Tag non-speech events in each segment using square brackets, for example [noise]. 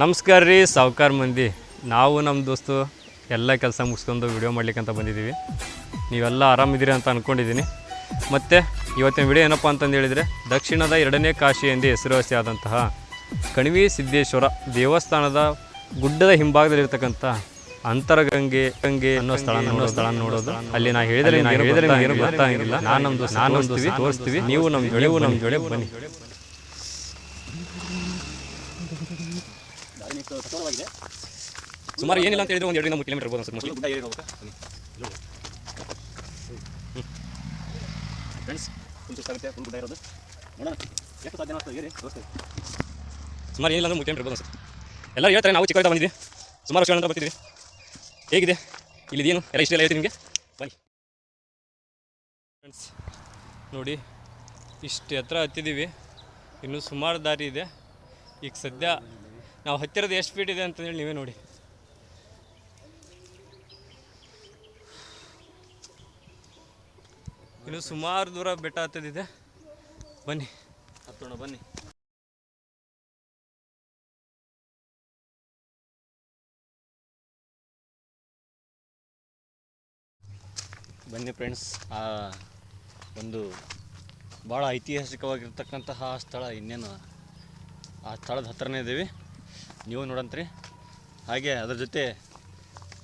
ನಮಸ್ಕಾರ ರೀ ಸಾವುಕಾರ ಮಂದಿ. ನಾವು ನಮ್ಮ ದೋಸ್ತು ಎಲ್ಲ ಕೆಲಸ ಮುಗಿಸ್ಕೊಂಡು ವಿಡಿಯೋ ಮಾಡ್ಲಿಕ್ಕಂತ ಬಂದಿದ್ದೀವಿ. ನೀವೆಲ್ಲ ಆರಾಮಿದ್ದೀರಿ ಅಂತ ಅಂದ್ಕೊಂಡಿದ್ದೀನಿ ಮತ್ತು ಇವತ್ತಿನ ವಿಡಿಯೋ ಏನಪ್ಪ ಅಂತಂದು ಹೇಳಿದರೆ ದಕ್ಷಿಣದ ಎರಡನೇ ಕಾಶಿ ಎಂದೇ ಹೆಸರುವಾಸಿಯಾದಂತಹ ಕಣಿವಿ ಸಿದ್ದೇಶ್ವರ ದೇವಸ್ಥಾನದ ಗುಡ್ಡದ ಹಿಂಭಾಗದಲ್ಲಿರ್ತಕ್ಕಂಥ ಅಂತರಗಂಗೆ ಗಂಗೆ ಅನ್ನೋ ಸ್ಥಳ ಅನ್ನೋ ಸ್ಥಳ ನೋಡೋದು. ಅಲ್ಲಿ ನಾ ಹೇಳಿದರೆ ನಾನು ಹೇಳಿದರೆ ಏನು ಗೊತ್ತಾಗಿಲ್ಲ. ನಾನು ನಮ್ಮ ದೋಸ್ತ ನಾನು ತೋರಿಸ್ತೀವಿ. ನೀವು ನಮ್ಮ ನೀವು ನಮ್ಮ ಜೊತೆ ಬನ್ನಿ. ಸುಮಾರು ಏನಿಲ್ಲ ಅಂತ ಹೇಳಿದ್ರೆ ಒಂದು ಎರಡರಿಂದ ಮೂರು ಕಿಲೋಮೀಟರ್ ಇರ್ಬೋದು ಅನ್ಸುತ್ತೆ mostly. ಫ್ರೆಂಡ್ಸ್ ಫುಲ್ ಸುಸ್ತಾಗುತ್ತೆ ಫುಲ್ ಗುಡ್ಡ ಇರೋದು. ನೋಡೋಣ ಎಷ್ಟು ಸಾಧ್ಯ ಆಗ್ತದೆ ಏರಿ ತೋರಿಸ್ತೀವಿ. ಸುಮಾರು ಏನಿಲ್ಲ ಅಂದ್ರೆ ಮೂರು ಕಿಲೋಮೀಟರ್ ಇರ್ಬೋದು ಅನ್ಸುತ್ತೆ. ಎಲ್ಲ ಹೇಳ್ತಾರೆ ನಾವು ಚಿಕ್ಕದ ಬಂದಿದ್ವಿ. ಸುಮಾರು ನಂತರ ಬರ್ತಿದ್ವಿ. ಹೇಗಿದೆ? ಇಲ್ಲಿ ಏನು ಎಲ್ಲ ಇಷ್ಟ ಎಲ್ಲ ಹೇಳ್ತೀನಿ ನಿಮಗೆ? ಬನ್ನಿ. ಫ್ರೆಂಡ್ಸ್ ನೋಡಿ ಇಷ್ಟು ಎತ್ತರ ಹತ್ತಿದ್ದೀವಿ ಇನ್ನೂ ಸುಮಾರು ದಾರಿ ಇದೆ. ಈಗ ಸದ್ಯ ನಾವು ಹತ್ತಿರದ ಎಷ್ಟು ಫೀಟ್ ಇದೆ ಅಂತಂದೇಳಿ ನೀವೇ ನೋಡಿ. ಇನ್ನು ಸುಮಾರು ದೂರ ಬೆಟ್ಟ ಹತ್ತದಿದೆ. ಬನ್ನಿ. ಹತ್ತೋಣ ಬನ್ನಿ. ಬನ್ನಿ ಫ್ರೆಂಡ್ಸ್ ಆ ಒಂದು ಭಾಳ ಐತಿಹಾಸಿಕವಾಗಿರ್ತಕ್ಕಂತಹ ಸ್ಥಳ ಇನ್ನೇನು? ಆ ಸ್ಥಳದ ಹತ್ರನೇ ಇದ್ದೀವಿ. ನೀವು ನೋಡಂತ್ರಿ. ಹಾಗೆ ಅದ್ರ ಜೊತೆ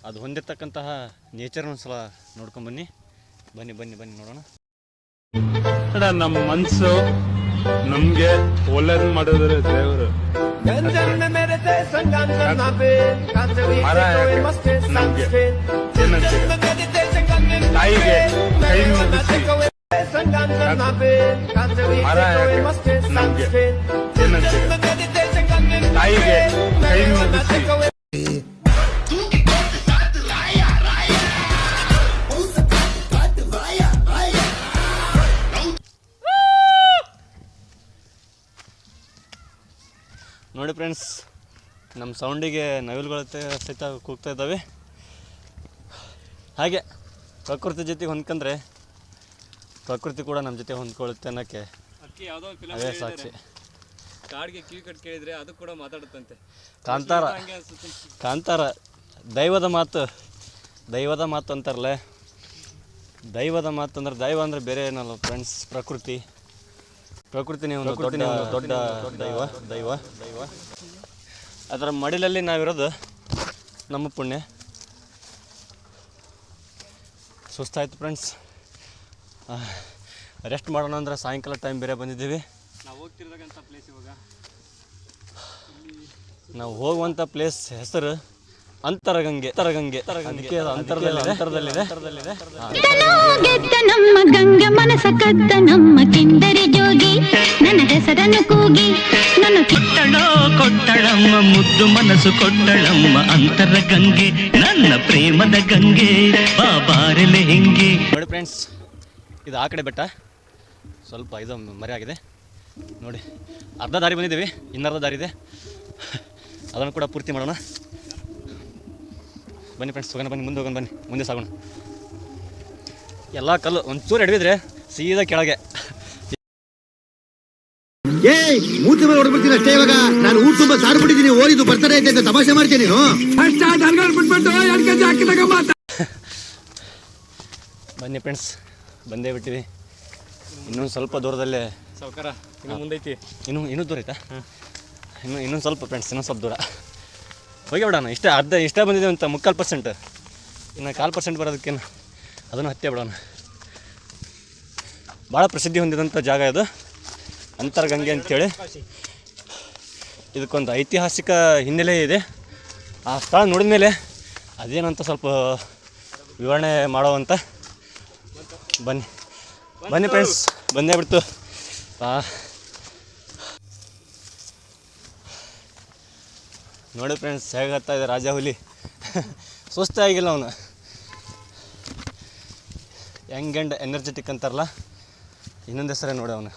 ಅದು ಹೊಂದಿರ್ತಕ್ಕಂತಹ ನೇಚರ್ ಒಂದು ಸಲ ನೋಡ್ಕೊಂಬನ್ನಿ ಬನ್ನಿ. ಬನ್ನಿ ಬನ್ನಿ ನೋಡೋಣ. ನಮ್ಮ ಮನಸ್ಸು ನಮ್ಗೆ ಒಳ್ಳೇದ್ ಮಾಡಿದ್ರೆ ದೇವರು. ನಮ್ಗೆ ನೋಡಿ ಫ್ರೆಂಡ್ಸ್ ನಮ್ಮ ಸೌಂಡಿಗೆ ನವಿಲುಗಳ ಸಹಿತ ಕೂಗ್ತಾ ಇದ್ದಾವೆ. ಹಾಗೆ ಪ್ರಕೃತಿ ಜೊತೆಗೆ ಹೊಂದ್ಕೊಂಡ್ರೆ ಪ್ರಕೃತಿ ಕೂಡ ನಮ್ಮ ಜೊತೆ ಹೊಂದ್ಕೊಳ್ಳುತ್ತೆ ಅನ್ನೋಕ್ಕೆ ಅದೇ ಸಾಕ್ಷಿ. ಕಾಡಿಗೆ ಕಿವಿ ಕಟ್ ಕೇಳಿದ್ರೆ ಅದು ಕೂಡ ಮಾತಾಡುತ್ತಂತೆ. ಕಾಂತಾರ. ಹಂಗೆ ಅನ್ಸುತ್ತೆ. ಕಾಂತಾರ. ದೈವದ ಮಾತು ದೈವದ ಮಾತು ಅಂತಾರಲ್ಲ? ದೈವದ ಮಾತು ಅಂದ್ರೆ ದೈವ ಅಂದ್ರೆ ಬೇರೆ ಏನಲ್ಲ ಫ್ರೆಂಡ್ಸ್ ಪ್ರಕೃತಿ. ಪ್ರಕೃತಿನೇ ಒಂದು ದೊಡ್ಡ ದೊಡ್ಡ ದೈವ ದೈವ ದೈವ. ಅದರ ಮಡಿಲಲ್ಲಿ ನಾವಿರೋದು ನಮ್ಮ ಪುಣ್ಯ. ಸುಸ್ತಾಯ್ತು ಫ್ರೆಂಡ್ಸ್ ರೆಸ್ಟ್ ಮಾಡೋಣ ಅಂದ್ರೆ ಸಾಯಂಕಾಲ ಟೈಮ್ ಬೇರೆ ಬಂದಿದ್ದೀವಿ. ನಾವು ಹೋಗ್ತಿರ್ತಕ್ಕಂಥ ಪ್ಲೇಸ್ ಇವಾಗ. ನಾವು ಹೋಗುವಂಥ ಪ್ಲೇಸ್ ಹೆಸರು ಅಂತರಗಂಗೆ. ತರಗಂಗೆ ತರಗಂಗೆ ಅಂತರದಲ್ಲಿ ಅಂತರದಲ್ಲಿದೆ. ಅಂತರದಲ್ಲಿದೆ. ಗೆದ್ದ ನಮ್ಮ ಗಂಗ ಮನಸ ಕದ್ದ ನಮ್ಮ ಕಿಂದರಿ ಜೋಗಿ. ನನ್ನ ಹೆಸರನ್ನು ಕೂಗಿ. ನನ್ನ ಕೊಟ್ಟಳೋ ಕೊಟ್ಟಳಮ್ಮ ಮುದ್ದು ಮನಸ್ಸು ಕೊಟ್ಟಳಮ್ಮ ಅಂತರ ಗಂಗೆ ನನ್ನ ಪ್ರೇಮದ ಗಂಗೆ ಬಾಬಾರೆಲೆ ಹಿಂಗೆ. ನೋಡಿ ಫ್ರೆಂಡ್ಸ್ ಇದು ಆ ಕಡೆ ಬೆಟ್ಟ. ಸ್ವಲ್ಪ ಇದು ಮರೆ ಆಗಿದೆ ನೋಡಿ ಅರ್ಧ ದಾರಿ ಬಂದಿದ್ದೀವಿ ಇನ್ನರ್ಧ ದಾರಿ ಇದೆ. ಅದನ್ನು ಕೂಡ ಪೂರ್ತಿ ಮಾಡೋಣ. ಬನ್ನಿ ಫ್ರೆಂಡ್ಸ್ ಹೋಗೋಣ ಬನ್ನಿ ಮುಂದೆ ಹೋಗೋಣ ಬನ್ನಿ ಮುಂದೆ ಸಾಗೋಣ. ಎಲ್ಲ ಕಲ್ಲು ಒಂಚೂರು ಎಡವಿದ್ರೆ ಸೀದಾ ಕೆಳಗೆ. ಏಯ್ ಮೂತಿ ಮೇಲೆ ಹೊಡ್ಬಿಡ್ತೀನಿ ಅಷ್ಟೇ ಇವಾಗ. ನಾನು ಊಟ ತುಂಬಾ ಸಾರು ಬಿಟ್ಟಿದ್ದೀನಿ ಓದಿದ್ದು ಬರ್ತಾರೆ ಅಂತ ತಮಾಷೆ ಮಾಡ್ತೀನಿ ನೀನು. ಬನ್ನಿ ಫ್ರೆಂಡ್ಸ್ ಬಂದೇ ಬಿಟ್ಟಿವಿ. ಇನ್ನೊಂದು ಸ್ವಲ್ಪ ದೂರದಲ್ಲೇ ಸಾವುಕಾರ ಇನ್ನು ಮುಂದೈತಿ. ಇನ್ನು ಇನ್ನೂ ದೂರ ಐತಾ? ಇನ್ನೂ ಇನ್ನೊಂದು ಸ್ವಲ್ಪ ಫ್ರೆಂಡ್ಸ್ ಇನ್ನೊಂದು ಸ್ವಲ್ಪ ದೂರ. ಹೋಗಿ ಬಿಡೋಣ ಇಷ್ಟೇ ಅರ್ಧ ಇಷ್ಟ ಬಂದಿದೆ ಅಂತ ಮುಕ್ಕಾಲು ಪರ್ಸೆಂಟ್ ಇನ್ನು ಕಾಲು ಪರ್ಸೆಂಟ್ ಬರೋದಕ್ಕೇನು ಅದನ್ನು ಹತ್ತೆ ಬಿಡೋಣ. ಭಾಳ ಪ್ರಸಿದ್ಧಿ ಹೊಂದಿದಂಥ ಜಾಗ ಇದು ಅಂತರ್ಗಂಗೆ ಅಂತೇಳಿ. ಇದಕ್ಕೊಂದು ಐತಿಹಾಸಿಕ ಹಿನ್ನೆಲೆ ಇದೆ. ಆ ಸ್ಥಳ ನೋಡಿದ ಮೇಲೆ ಅದೇನಂತ ಸ್ವಲ್ಪ ವಿವರಣೆ ಮಾಡೋವಂತ. ಬನ್ನಿ. ಬನ್ನಿ ಫ್ರೆಂಡ್ಸ್ ಬಂದೇ ಬಿಡ್ತು. ನೋಡಿ ಫ್ರೆಂಡ್ಸ್ ಹೇಗತ್ತಾ ಇದೆ ರಾಜ ಹುಲಿ? ಸುಸ್ತೇ ಆಗಿಲ್ಲ ಅವನು. ಯಂಗ್ ಆ್ಯಂಡ್ ಎನರ್ಜೆಟಿಕ್ ಅಂತಾರಲ್ಲ, ಇನ್ನೊಂದು ಹೆಸರೇ ನೋಡಿ ಅವನು.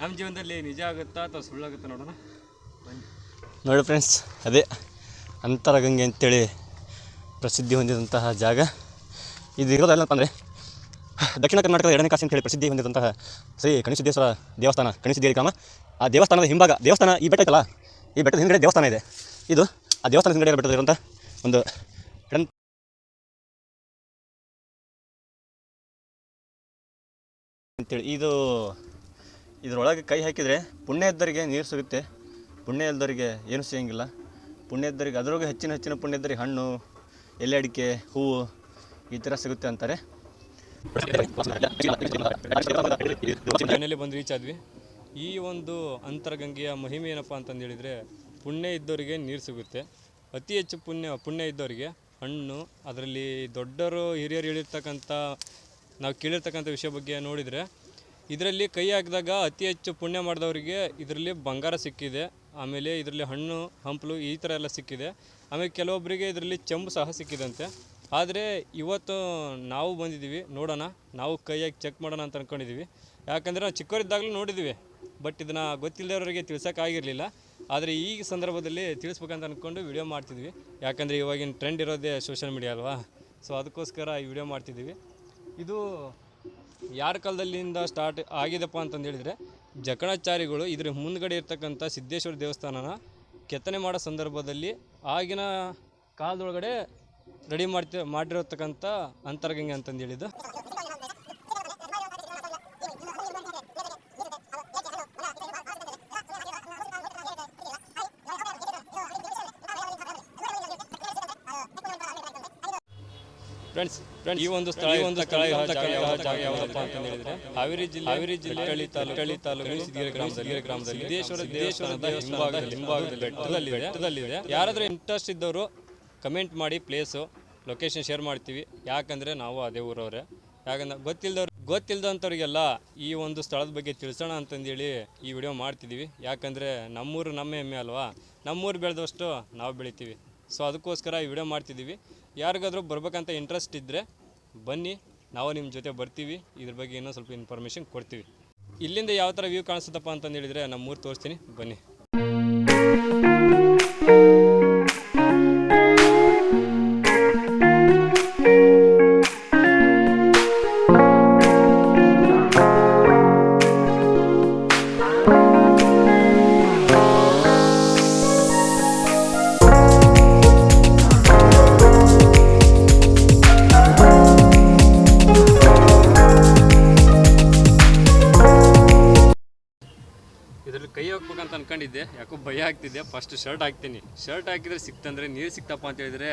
ನಮ್ಮ ಜೀವನದಲ್ಲಿ ನಿಜ ಆಗುತ್ತಾ ಅಥವಾ ಸುಳ್ಳಾಗುತ್ತಾ ನೋಡೋಣ. ನೋಡಿ ಫ್ರೆಂಡ್ಸ್ ಅದೇ ಅಂತರಗಂಗೆ ಅಂತೇಳಿ ಪ್ರಸಿದ್ಧಿ ಹೊಂದಿದಂತಹ ಜಾಗ. ಇದು ಇರೋದಲ್ಲ ಅಂದರೆ ದಕ್ಷಿಣ ಕರ್ನಾಟಕದ ಎರಡನೇ ಕಾಸಿ ಅಂತೇಳಿ ಪ್ರಸಿದ್ಧಿ ಹೊಂದಿದಂತಹ ಶ್ರೀ ಕಣಿಸಿದ್ದೇಶ್ವರ ದೇವಸ್ಥಾನ ಕಣಿಸಿದ್ದೇರಿ ಗ್ರಾಮ. ಆ ದೇವಸ್ಥಾನದ ಹಿಂಭಾಗ, ದೇವಸ್ಥಾನ ಈ ಬೆಟ್ಟ ಐತಲ್ಲ, ಈ ಬೆಟ್ಟದ ಹಿಂದುಗಡೆ ದೇವಸ್ಥಾನ ಇದೆ. ಇದು ಆ ದೇವಸ್ಥಾನದ ಹಿಂದುಗಡೆ ಬೆಟ್ಟದ ಬೆಟ್ಟದಲ್ಲಿರುವಂಥ ಒಂದು ಅಂತೇಳಿ. ಇದು ಇದರೊಳಗೆ ಕೈ ಹಾಕಿದರೆ ಪುಣ್ಯ ಇದ್ದವರಿಗೆ ನೀರು ಸಿಗುತ್ತೆ. ಪುಣ್ಯ ಇಲ್ದವರಿಗೆ ಏನು ಸಿಗಂಗಿಲ್ಲ. ಪುಣ್ಯ ಇದ್ದವರಿಗೆ ಅದರೊಳಗೆ ಹೆಚ್ಚಿನ ಹೆಚ್ಚಿನ ಪುಣ್ಯ ಇದ್ದವರಿಗೆ ಹಣ್ಣು, ಎಲೆ ಅಡಿಕೆ, ಹೂವು ಈ ಥರ ಸಿಗುತ್ತೆ ಅಂತಾರೆ. ಮನೆಯಲ್ಲಿ ಬಂದು ರೀಚ್ ಆದ್ವಿ. ಈ ಒಂದು ಅಂತರಗಂಗೆಯ ಮಹಿಮೆ ಏನಪ್ಪ ಅಂತಂದು ಹೇಳಿದರೆ ಪುಣ್ಯ ಇದ್ದವರಿಗೆ ನೀರು ಸಿಗುತ್ತೆ. ಅತಿ ಹೆಚ್ಚು ಪುಣ್ಯ ಪುಣ್ಯ ಇದ್ದವರಿಗೆ ಹಣ್ಣು, ಅದರಲ್ಲಿ ದೊಡ್ಡರು ಹಿರಿಯರು ಹೇಳಿರ್ತಕ್ಕಂಥ ನಾವು ಕೇಳಿರ್ತಕ್ಕಂಥ ವಿಷಯ ಬಗ್ಗೆ ನೋಡಿದರೆ, ಇದರಲ್ಲಿ ಕೈ ಹಾಕಿದಾಗ ಅತಿ ಹೆಚ್ಚು ಪುಣ್ಯ ಮಾಡಿದವರಿಗೆ ಇದರಲ್ಲಿ ಬಂಗಾರ ಸಿಕ್ಕಿದೆ, ಆಮೇಲೆ ಇದರಲ್ಲಿ ಹಣ್ಣು, ಹಂಪಲು ಈ ಥರ ಎಲ್ಲ ಸಿಕ್ಕಿದೆ. ಆಮೇಲೆ ಕೆಲವೊಬ್ಬರಿಗೆ ಇದರಲ್ಲಿ ಚೆಂಬು ಸಹ ಸಿಕ್ಕಿದಂತೆ. ಆದರೆ ಇವತ್ತು ನಾವು ಬಂದಿದ್ದೀವಿ, ನೋಡೋಣ, ನಾವು ಕೈಯಾಗಿ ಚೆಕ್ ಮಾಡೋಣ ಅಂತ ಅಂದ್ಕೊಂಡಿದ್ದೀವಿ ಯಾಕಂದರೆ ನಾವು ಚಿಕ್ಕವರಿದ್ದಾಗಲೂ ನೋಡಿದ್ದೀವಿ, ಬಟ್ ಇದನ್ನು ಗೊತ್ತಿಲ್ಲದವರಿಗೆ ತಿಳಿಸೋಕ್ಕಾಗಿರಲಿಲ್ಲ ಆದರೆ ಈ ಸಂದರ್ಭದಲ್ಲಿ ತಿಳಿಸ್ಬೇಕಂತ ಅಂದ್ಕೊಂಡು ವಿಡಿಯೋ ಮಾಡ್ತಿದ್ವಿ. ಯಾಕಂದರೆ ಇವಾಗಿನ ಟ್ರೆಂಡ್ ಇರೋದೇ ಸೋಷಿಯಲ್ ಮೀಡಿಯಾ ಅಲ್ವಾ? ಸೊ ಅದಕ್ಕೋಸ್ಕರ ಈ ವಿಡಿಯೋ ಮಾಡ್ತಿದ್ದೀವಿ. ಇದು ಯಾರ ಕಾಲದಲ್ಲಿಂದ ಸ್ಟಾರ್ಟ್ ಆಗಿದೆಪ್ಪ ಅಂತಂದು ಹೇಳಿದರೆ ಜಕಣಾಚಾರಿಗಳು ಇದ್ರ ಮುಂದ್ಗಡೆ ಇರ್ತಕ್ಕಂಥ ಸಿದ್ದೇಶ್ವರ ದೇವಸ್ಥಾನನ ಕೆತ್ತನೆ ಮಾಡೋ ಸಂದರ್ಭದಲ್ಲಿ ಆಗಿನ ಕಾಲದೊಳಗಡೆ ರೆಡಿ ಮಾಡ್ತಿ ಮಾಡಿರತಕ್ಕಂಥ ಅಂತರ್ಗಂಗೆ ಅಂತಂದು ಹೇಳಿದ್ದು. ಫ್ರೆಂಡ್ಸ್ ಈ ಒಂದು ಸ್ಥಳ ಈ ಒಂದು ಸ್ಥಳ ಜಾಗ ಯಾವುದಪ್ಪ ಅಂತ ಹೇಳಿದ್ರೆ ಹಾವೇರಿ ಜಿಲ್ಲೆ ಹಾವೇರಿ ಜಿಲ್ಲೆ ಹಳ್ಳಿ ತಾಲೂಕು ಹಳ್ಳಿ ತಾಲೂಕು ಸಿದ್ದಿಗೆರೆ ಗ್ರಾಮದಲ್ಲಿ ಗ್ರಾಮದಲ್ಲಿ ಸಿದ್ದೇಶ್ವರ ದೇವಸ್ಥಾನದ ಹಿಂಭಾಗದಲ್ಲಿ ಹಿಂಭಾಗದಲ್ಲಿ ಬೆಟ್ಟದಲ್ಲಿದೆ. ಬೆಟ್ಟದಲ್ಲಿದೆ. ಯಾರಾದರೂ ಇಂಟ್ರೆಸ್ಟ್ ಇದ್ದವರು ಕಮೆಂಟ್ ಮಾಡಿ ಪ್ಲೇಸು ಲೊಕೇಶನ್ ಶೇರ್ ಮಾಡ್ತೀವಿ. ಯಾಕಂದರೆ ನಾವು ಅದೇ ಊರವ್ರೆ. ಯಾಕಂದ್ರೆ ಗೊತ್ತಿಲ್ಲದವ್ರು ಗೊತ್ತಿಲ್ಲದಂಥವ್ರಿಗೆಲ್ಲ ಈ ಒಂದು ಸ್ಥಳದ ಬಗ್ಗೆ ತಿಳಿಸೋಣ ಅಂತಂದೇಳಿ ಈ ವಿಡಿಯೋ ಮಾಡ್ತಿದ್ದೀವಿ ಯಾಕಂದರೆ ನಮ್ಮೂರು ನಮ್ಮ ಹೆಮ್ಮೆ ಅಲ್ವಾ? ನಮ್ಮೂರು ಬೆಳೆದಷ್ಟು ನಾವು ಬೆಳಿತೀವಿ. ಸೊ ಅದಕ್ಕೋಸ್ಕರ ಈ ವಿಡಿಯೋ ಮಾಡ್ತಿದ್ದೀವಿ. ಯಾರಿಗಾದರೂ ಬರ್ಬೇಕಂತ ಇಂಟ್ರೆಸ್ಟ್ ಇದ್ದರೆ ಬನ್ನಿ, ನಾವು ನಿಮ್ಮ ಜೊತೆ ಬರ್ತೀವಿ. ಇದ್ರ ಬಗ್ಗೆ ಇನ್ನೂ ಸ್ವಲ್ಪ ಇನ್ಫಾರ್ಮೇಷನ್ ಕೊಡ್ತೀವಿ. ಇಲ್ಲಿಂದ ಯಾವ ಥರ ವ್ಯೂ ಕಾಣಿಸುತ್ತಪ್ಪ ಅಂತಂದು ಹೇಳಿದರೆ ನಮ್ಮೂರು ತೋರಿಸ್ತೀನಿ. ಬನ್ನಿ. ಅನ್ಕೊಂಡಿದ್ದೆ. ಯಾಕೋ ಭಯ ಆಗ್ತಿದ್ದೆ ಫಸ್ಟ್ ಶರ್ಟ್ ಹಾಕ್ತೀನಿ. ಶರ್ಟ್ ಹಾಕಿದ್ರೆ ಸಿಕ್ತಂದ್ರೆ ನೀರು ಸಿಕ್ತಪ್ಪ ಅಂತ ಹೇಳಿದ್ರೆ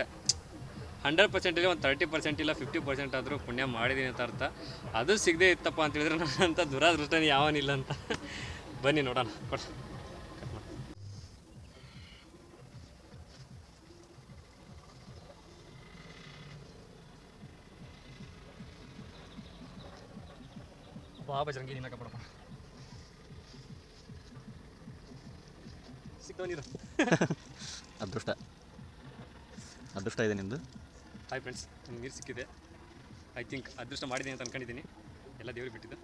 ಹಂಡ್ರೆಡ್ ಪರ್ಸೆಂಟಲ್ಲಿ ಒಂದು ತರ್ಟಿ ಪರ್ಸೆಂಟ್ ಇಲ್ಲ ಫಿಫ್ಟಿ ಪರ್ಸೆಂಟ್ ಆದರೂ ಪುಣ್ಯ ಮಾಡಿದ್ದೀನಿ ಅಂತ ಅರ್ಥ. ಅದು ಸಿಗದೆ ಇತ್ತಪ್ಪ ಅಂತ ಹೇಳಿದ್ರೆ ಅಂತ ದುರಾದೃಷ್ಟನೇ ಯಾವನಿಲ್ಲ ಅಂತ. ಬನ್ನಿ ನೋಡೋಣ. ಕೊಟ್ಟು ಬಾಬಾ ಜಂಗಿ ನಿನ್ನ ಕಪ್ಪಡಪ್ಪ ಸಿಗ್ತಾವ ನೀರು [laughs] ಅದೃಷ್ಟ ಅದೃಷ್ಟ ಇದೆ ನಿಮ್ಮದು ಹಾಯ್ ಫ್ರೆಂಡ್ಸ್ ನಮ್ಗೆ ನೀರು ಸಿಕ್ಕಿದೆ. ಐ ಥಿಂಕ್ ಅದೃಷ್ಟ ಮಾಡಿದ್ದೀನಿ ಅಂತ ಅನ್ಕೊಂಡಿದ್ದೀನಿ. ಎಲ್ಲ ದೇವ್ರಿಗೆ ಬಿಟ್ಟಿದ್ದು.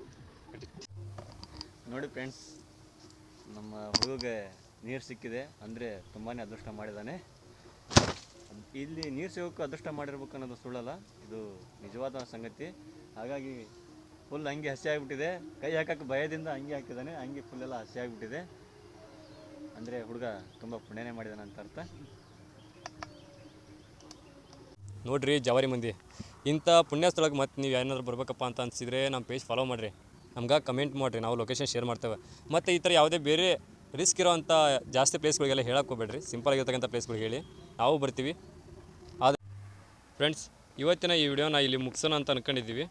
ನೋಡಿ ಫ್ರೆಂಡ್ಸ್ ನಮ್ಮ ಹುಡುಗಗೆ ನೀರು ಸಿಕ್ಕಿದೆ. ಅಂದರೆ ತುಂಬಾ ಅದೃಷ್ಟ ಮಾಡಿದ್ದಾನೆ. ಇಲ್ಲಿ ನೀರು ಸಿಗೋಕ್ಕೂ ಅದೃಷ್ಟ ಮಾಡಿರ್ಬೇಕು ಅನ್ನೋದು ಸುಳ್ಳಲ್ಲ. ಇದು ನಿಜವಾದ ಸಂಗತಿ. ಹಾಗಾಗಿ ಫುಲ್ ಹಂಗೆ ಹಸಿ ಆಗಿಬಿಟ್ಟಿದೆ. ಕೈ ಹಾಕಕ್ಕೆ ಭಯದಿಂದ ಹಂಗೆ ಹಾಕಿದ್ದಾನೆ. ಹಂಗೆ ಫುಲ್ಲೆಲ್ಲ ಹಸಿ ಆಗಿಬಿಟ್ಟಿದೆ. ಅಂದರೆ ಹುಡುಗ ತುಂಬ ಪುಣ್ಯನೇ ಮಾಡಿದಾನೆ ಅಂತ ಅರ್ಥ. ನೋಡ್ರಿ ಜವಾರಿ ಮಂದಿ, ಇಂಥ ಪುಣ್ಯ ಸ್ಥಳಕ್ಕೆ ಮತ್ತೆ ನೀವು ಏನಾದ್ರು ಬರ್ಬೇಕಪ್ಪ ಅಂತ ಅನ್ಸಿದ್ರೆ ನಮ್ಮ ಪೇಜ್ ಫಾಲೋ ಮಾಡಿರಿ. ನಮ್ಗೆ ಕಮೆಂಟ್ ಮಾಡಿರಿ, ನಾವು ಲೊಕೇಶನ್ ಶೇರ್ ಮಾಡ್ತೇವೆ. ಮತ್ತು ಈ ಥರ ಯಾವುದೇ ಬೇರೆ ರಿಸ್ಕ್ ಇರೋವಂಥ ಜಾಸ್ತಿ ಪ್ಲೇಸ್ಗಳಿಗೆಲ್ಲ ಹೇಳಕ್ಕೆ ಹೋಗ್ಬೇಡ್ರಿ. ಸಿಂಪಲ್ ಆಗಿರ್ತಕ್ಕಂಥ ಪ್ಲೇಸ್ಗಳು ಹೇಳಿ. ನಾವು ಬರ್ತೀವಿ. ಫ್ರೆಂಡ್ಸ್ ಇವತ್ತಿನ ಈ ವಿಡಿಯೋನ ಇಲ್ಲಿ ಮುಗಿಸೋಣ ಅಂತ ಅನ್ಕೊಂಡಿದ್ದೀವಿ.